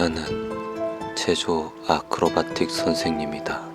나는 제조 아크로바틱 선생님이다.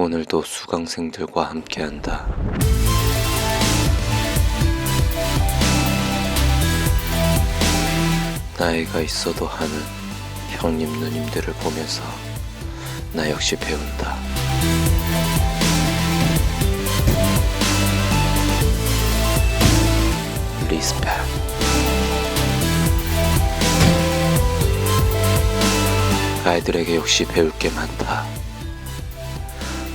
오늘도 수강생들과 함께한다. 나이가 있어도 하는 형님 누님들을 보면서 나 역시 배운다. 리스펙. 아이들에게 역시 배울 게 많다.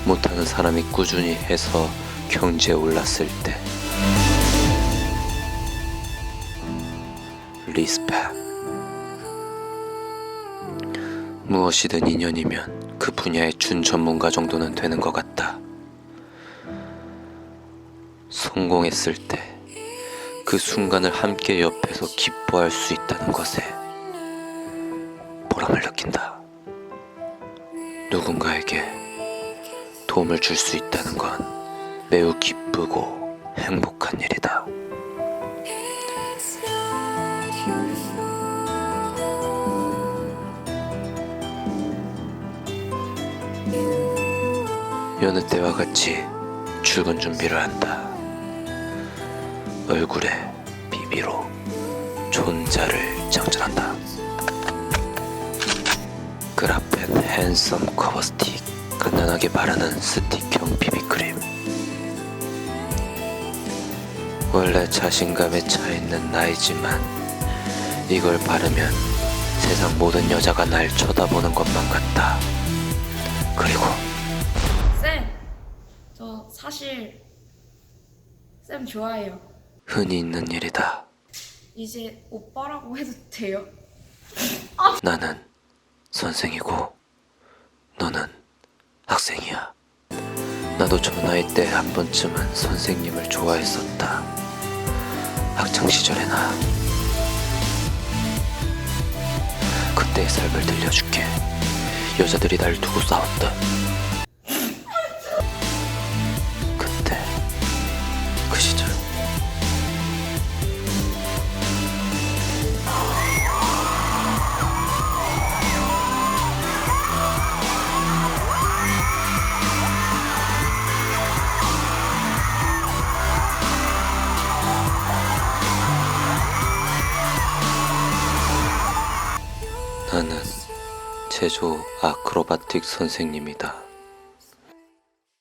못하는 사람이 꾸준히 해서 경지에 올랐을 때. 리스펙. 무엇이든 인연이면 그 분야의 준 전문가 정도는 되는 것 같다. 성공했을 때 그 순간을 함께 옆에서 기뻐할 수 있다는 것에 보람을 느낀다. 누군가에게 도움을 줄 수 있다는 건 매우 기쁘고 행복한 일이다. 여느 때와 같이 출근 준비를 한다. 얼굴에 비비로 존자를 장전한다. 그라펜 핸섬 커버 스틱 간단하게 바르는 스틱형 비비크림 원래 자신감에 차 있는 나이지만 이걸 바르면 세상 모든 여자가 날 쳐다보는 것만 같다. 그리고 쌤, 저 사실 쌤 좋아해요. 흔히 있는 일이다. 이제 오빠라고 해도 돼요? 나는 선생이고 너는. 나도 저 나이 때 한 번쯤은 선생님을 좋아했었다. 학창 시절의 나. 그때의 삶을 들려줄게. 여자들이 날 두고 싸웠던. 그때 그 시절. 나는 제조 아크로바틱 선생님이다.